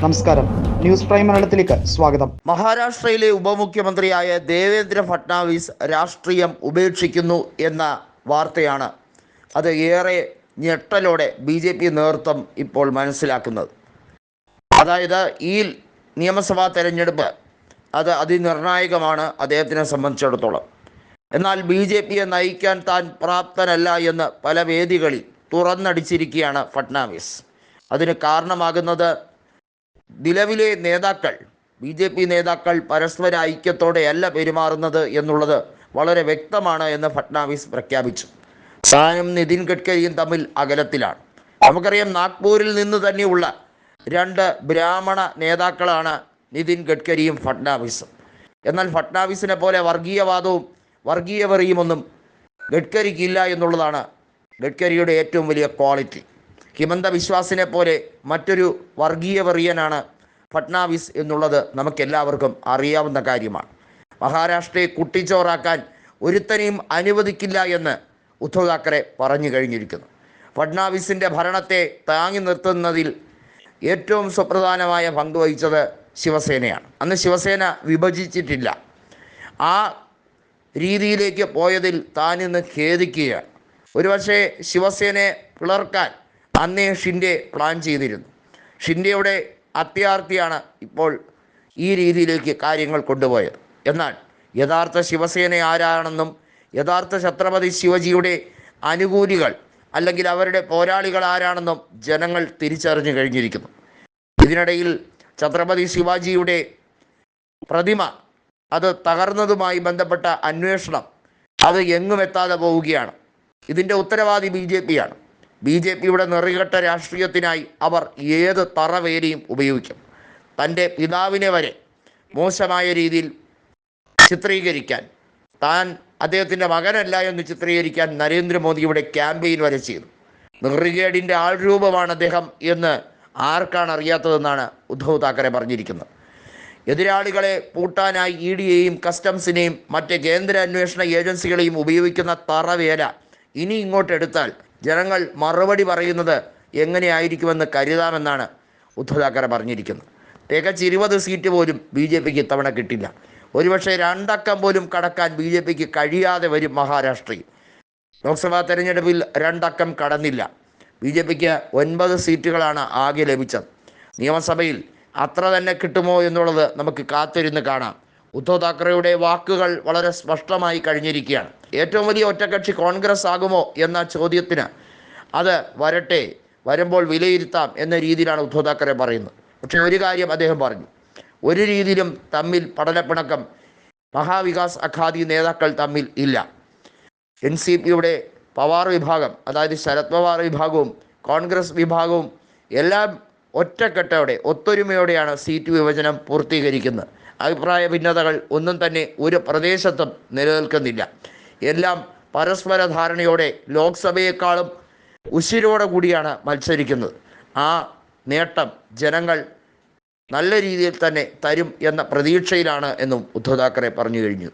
നമസ്കാരം. News prime മലയാളത്തിലേക്ക് സ്വാഗതം. മഹാരാഷ്ട്രയിലെ ഉപമുഖ്യമന്ത്രിയായ ദേവേന്ദ്ര ഫട്നാവിസ് രാഷ്ട്രീയം ഉപേക്ഷിക്കുന്നു എന്ന വാർത്തയാണ് അത് ഏറെ ഞെട്ടലോടെ ബി ജെ പി നേതൃത്വം ഇപ്പോൾ മനസ്സിലാക്കുന്നത്. അതായത് ഈ നിയമസഭാ തെരഞ്ഞെടുപ്പ് അത് അതിനിർണായകമാണ് അദ്ദേഹത്തിനെ സംബന്ധിച്ചിടത്തോളം. എന്നാൽ ബി ജെ പിയെ നയിക്കാൻ താൻ പ്രാപ്തനല്ല എന്ന് പല വേദികളിൽ തുറന്നടിച്ചിരിക്കുകയാണ് ഫട്നാവിസ്. അതിന് കാരണമാകുന്നത് നിലവിലെ നേതാക്കൾ ബി ജെ പി നേതാക്കൾ പരസ്പര ഐക്യത്തോടെയല്ല പെരുമാറുന്നത് എന്നുള്ളത് വളരെ വ്യക്തമാണ് എന്ന് ഫട്നാവിസ് പ്രഖ്യാപിച്ചു. താനും നിതിൻ ഗഡ്കരിയും തമ്മിൽ അകലത്തിലാണ്. നമുക്കറിയാം നാഗ്പൂരിൽ നിന്ന് തന്നെയുള്ള രണ്ട് ബ്രാഹ്മണ നേതാക്കളാണ് നിതിൻ ഗഡ്കരിയും ഫട്നാവിസും. എന്നാൽ ഫട്നാവിസിനെ പോലെ വർഗീയവാദവും വർഗീയവെറിയുമൊന്നും ഗഡ്കരിക്കില്ല എന്നുള്ളതാണ് ഗഡ്കരിയുടെ ഏറ്റവും വലിയ ക്വാളിറ്റി. ഹിമന്ത വിശ്വാസിനെ പോലെ മറ്റൊരു വർഗീയ വെറിയനാണ് ഫട്നാവിസ് എന്നുള്ളത് നമുക്കെല്ലാവർക്കും അറിയാവുന്ന കാര്യമാണ്. മഹാരാഷ്ട്രയെ കുട്ടിച്ചോറാക്കാൻ ഒരുത്തനെയും അനുവദിക്കില്ല എന്ന് ഉദ്ധവ് താക്കറെ പറഞ്ഞു കഴിഞ്ഞിരിക്കുന്നു. ഫട്നാവിസിന്റെ ഭരണത്തെ താങ്ങി നിർത്തുന്നതിൽ ഏറ്റവും സുപ്രധാനമായ പങ്ക് വഹിച്ചത് ശിവസേനയാണ്. അന്ന് ശിവസേന വിഭജിച്ചിട്ടില്ല. ആ രീതിയിലേക്ക് പോയതിൽ താനിന്ന് ഖേദിക്കുകയാണ്. ഒരുപക്ഷെ ശിവസേനയെ പിളർക്കാൻ അന്നേ ഷിൻഡെ പ്ലാൻ ചെയ്തിരുന്നു. ഷിൻഡെയുടെ അത്യാർത്ഥിയാണ് ഇപ്പോൾ ഈ രീതിയിലേക്ക് കാര്യങ്ങൾ കൊണ്ടുപോയത്. എന്നാൽ യഥാർത്ഥ ശിവസേന ആരാണെന്നും യഥാർത്ഥ ഛത്രപതി ശിവജിയുടെ അനുകൂലികൾ അല്ലെങ്കിൽ അവരുടെ പോരാളികൾ ആരാണെന്നും ജനങ്ങൾ തിരിച്ചറിഞ്ഞു കഴിഞ്ഞിരിക്കുന്നു. ഇതിനിടയിൽ ഛത്രപതി ശിവാജിയുടെ പ്രതിമ അത് തകർന്നതുമായി ബന്ധപ്പെട്ട അന്വേഷണം അത് എങ്ങും എത്താതെ പോവുകയാണ്. ഇതിന്റെ ഉത്തരവാദി ബി ജെ പിയാണ് ബി ജെ പിയുടെ നെറികെട്ട രാഷ്ട്രീയത്തിനായി അവർ ഏത് തറവേലിയും ഉപയോഗിക്കും. തന്റെ പിതാവിനെ വരെ മോശമായ രീതിയിൽ ചിത്രീകരിക്കാൻ താൻ അദ്ദേഹത്തിന്റെ മകനല്ല എന്ന് ചിത്രീകരിക്കാൻ നരേന്ദ്രമോദിയുടെ ക്യാമ്പയിൻ വരെ ചെയ്തു. നെറികേടിന്റെ ആൾരൂപമാണ് അദ്ദേഹം എന്ന് ആർക്കാണ് അറിയാത്തതെന്നാണ് ഉദ്ധവ് താക്കറെ പറഞ്ഞിരിക്കുന്നത്. എതിരാളികളെ പൂട്ടാനായി ഇ ഡിയെയും കസ്റ്റംസിനെയും മറ്റ് കേന്ദ്ര അന്വേഷണ ഏജൻസികളെയും ഉപയോഗിക്കുന്ന തറവേല ഇനി ഇങ്ങോട്ട് എടുത്താൽ ജനങ്ങൾ മറുപടി പറയുന്നത് എങ്ങനെയായിരിക്കുമെന്ന് കരുതാമെന്നാണ് ഉദ്ധവ് താക്കറെ പറഞ്ഞിരിക്കുന്നത്. തികച്ച് ഇരുപത് സീറ്റ് പോലും ബി ജെ പിക്ക് ഇത്തവണ കിട്ടില്ല. ഒരുപക്ഷെ രണ്ടക്കം പോലും കടക്കാൻ ബി ജെ പിക്ക് കഴിയാതെ വരും മഹാരാഷ്ട്രയിൽ. ലോക്സഭാ തെരഞ്ഞെടുപ്പിൽ രണ്ടക്കം കടന്നില്ല. ബി ജെ പിക്ക് ഒൻപത് സീറ്റുകളാണ് ആകെ ലഭിച്ചത്. നിയമസഭയിൽ അത്ര തന്നെ കിട്ടുമോ എന്നുള്ളത് നമുക്ക് കാത്തിരുന്ന് കാണാം. ഉദ്ധവ് താക്കറെയുടെ വാക്കുകൾ വളരെ സ്പഷ്ടമായി കഴിഞ്ഞിരിക്കുകയാണ്. ഏറ്റവും വലിയ ഒറ്റകക്ഷി കോൺഗ്രസ് ആകുമോ എന്ന ചോദ്യത്തിന് അത് വരട്ടെ വരുമ്പോൾ വിലയിരുത്താം എന്ന രീതിയിലാണ് ഉദ്ധവ് താക്കറെ പറയുന്നത്. പക്ഷേ ഒരു കാര്യം അദ്ദേഹം പറഞ്ഞു. ഒരു രീതിയിലും തമ്മിൽ പഠനപ്പിണക്കം മഹാവികാസ് അഖാദി നേതാക്കൾ തമ്മിൽ ഇല്ല. എൻ സി പിയുടെ പവാർ വിഭാഗം അതായത് ശരത് പവാർ വിഭാഗവും കോൺഗ്രസ് വിഭാഗവും എല്ലാം ഒറ്റക്കെട്ടോടെ ഒത്തൊരുമയോടെയാണ് സീറ്റ് വിഭജനം പൂർത്തീകരിക്കുന്നത്. അഭിപ്രായ ഭിന്നതകൾ ഒന്നും തന്നെ ഒരു പ്രദേശത്തും നിലനിൽക്കുന്നില്ല. എല്ലാം പരസ്പര ധാരണയോടെ ലോക്സഭയെക്കാളും ഉശിരോടെ കൂടിയാണ് മത്സരിക്കുന്നത്. ആ നേട്ടം ജനങ്ങൾ നല്ല രീതിയിൽ തന്നെ തരും എന്ന പ്രതീക്ഷയിലാണ് എന്നും ഉദ്ധവ് താക്കറെ പറഞ്ഞു കഴിഞ്ഞു.